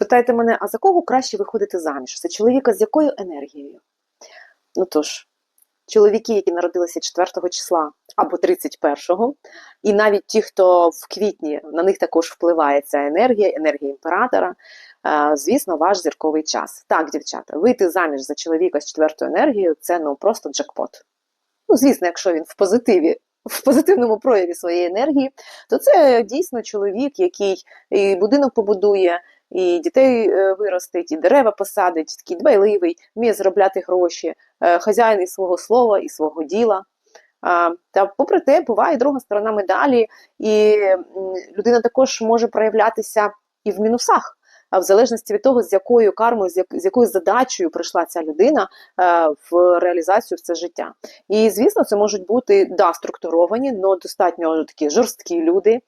Спитайте мене, а за кого краще виходити заміж? За чоловіка з якою енергією? Ну тож, чоловіки, які народилися 4 числа або 31-го, і навіть ті, хто в квітні, на них також впливає ця енергія, енергія імператора. е, Звісно, ваш зірковий час. Так, дівчата, вийти заміж за чоловіка з четвертою енергією це ну просто джекпот. Ну, звісно, якщо він в позитиві, в позитивному прояві своєї енергії, то це дійсно чоловік, який і будинок побудує, і дітей е, виростить, і дерева посадить, такий дбайливий, вміє заробляти гроші, е, хазяїн і свого слова, і свого діла. Та попри те, буває друга сторона медалі, і людина також може проявлятися і в мінусах. А в залежності від того, з якою кармою, з як- з якою задачею прийшла ця людина е, в реалізацію в це житта. І звісно, це можуть бути да, структуровані, але достатньо такі жорсткі люди.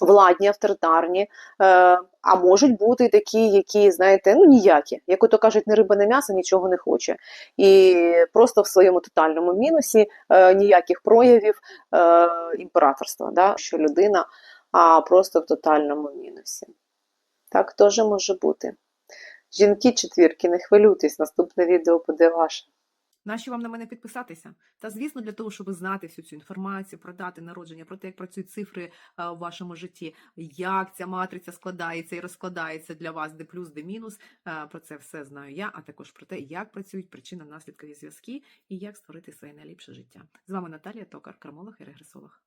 Владні, авторитарні, е, а можуть бути такі, які, знаєте, ну ніякі, як ото кажуть, не риба, не м'ясо, нічого не хоче. І просто в своєму тотальному мінусі е, ніяких проявів е, імператорства, да, що людина а просто в тотальному мінусі. Так теж може бути. Жінки четвірки, не хвилюйтесь, наступне відео буде ваше. Нащо вам на мене підписатися? Та звісно, для того, щоб знати всю цю інформацію про дати народження, про те, як працюють цифри в у вашому житті, як ця матриця складається і розкладається для вас, де плюс, де мінус. Е, Про це все знаю я, а також про те, як працюють причина наслідкові зв'язки і як створити своє найліпше життя. З вами Наталія Токар, кармолог і регресолог.